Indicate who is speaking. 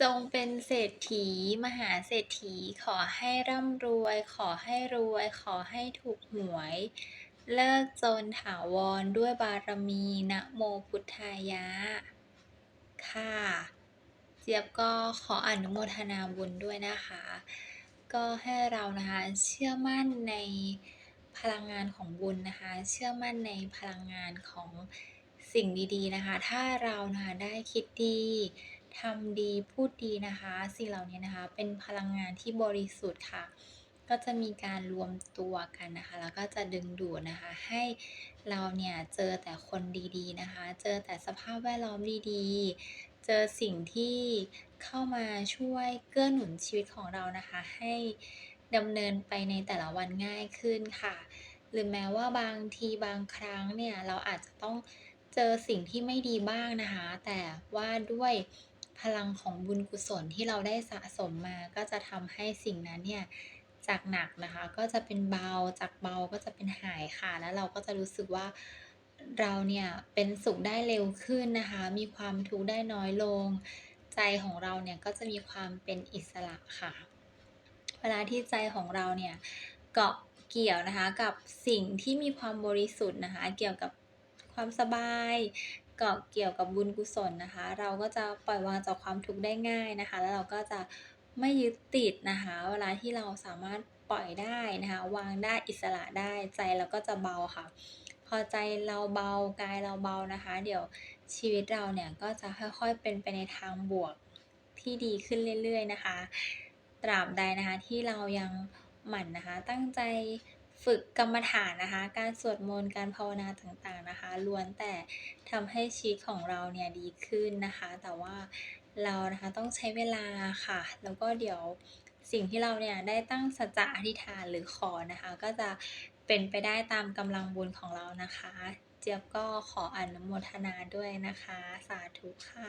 Speaker 1: จงเป็นเศรษฐี มหาเศรษฐี ขอให้ร่ำรวย ขอให้รวย ขอให้ถูกหวย เลิกจนถาวรด้วยบารมีนะโมพุทธายะ ค่ะ เจี๊ยบก็ขออนุโมทนาบุญด้วยนะคะ ก็ให้เรานะคะเชื่อมั่นในพลังงานของบุญนะคะ เชื่อมั่นในพลังงานของสิ่งดีๆนะคะ ถ้าเรานะคะได้คิดดี ทำดีพูดดีนะคะ สิ่งเหล่านี้นะคะ เป็นพลังงานที่บริสุทธิ์ค่ะ ก็จะมีการรวมตัวกันนะคะ แล้วก็จะดึงดูดนะคะ ให้เราเนี่ยเจอแต่คนดีๆนะคะ เจอแต่สภาพแวดล้อมดีๆ เจอสิ่งที่เข้ามาช่วยเกื้อหนุนชีวิตของเรานะคะ ให้ดำเนินไปในแต่ละวันง่ายขึ้นค่ะ หรือแม้ว่าบางทีบางครั้งเนี่ยเราอาจจะต้องเจอสิ่งที่ไม่ดีบ้างนะคะ แต่ว่าด้วย พลังของบุญกุศลที่เราได้สะสมมา ก็จะทำให้สิ่งนั้นเนี่ยจากหนักนะคะก็จะเป็นเบาจากเบาก็จะเป็นหายค่ะ แล้วเราก็จะรู้สึกว่าเราเนี่ยเป็นสุขได้เร็วขึ้นนะคะ มีความทุกข์ได้น้อยลง ใจของเราเนี่ยก็จะมีความเป็นอิสระค่ะ เวลาที่ใจของเราเนี่ยเกาะเกี่ยวนะคะกับสิ่งที่มีความบริสุทธิ์นะคะ เกี่ยวกับความสบาย เกาะเกี่ยวกับบุญกุศลนะคะ เราก็จะปล่อยวางจากความทุกข์ได้ง่ายนะคะ แล้วเราก็จะไม่ยึดติดนะคะ เวลาที่เราสามารถปล่อยได้นะคะ วางได้อิสระได้ใจเราก็จะเบาค่ะ พอใจเราเบากายเราเบานะคะ เดี๋ยวชีวิตเราเนี่ยก็จะค่อยๆเป็นไปในทางบวกที่ดีขึ้นเรื่อยๆนะคะ ตราบใดนะคะที่เรายังหมั่นนะคะ ตั้งใจ ฝึกกรรมฐานนะคะ การสวดมนต์ การภาวนาต่างๆนะคะ ล้วนแต่ทำให้ชีวิตของเราเนี่ยดีขึ้นนะคะ แต่ว่าเรานะคะต้องใช้เวลาค่ะ แล้วก็เดี๋ยวสิ่งที่เราเนี่ยได้ตั้งสัจจะอธิษฐานหรือขอนะคะ ก็จะเป็นไปได้ตามกำลังบุญของเรานะคะ เจี๊ยบก็ขออนุโมทนาด้วยนะคะ สาธุค่ะ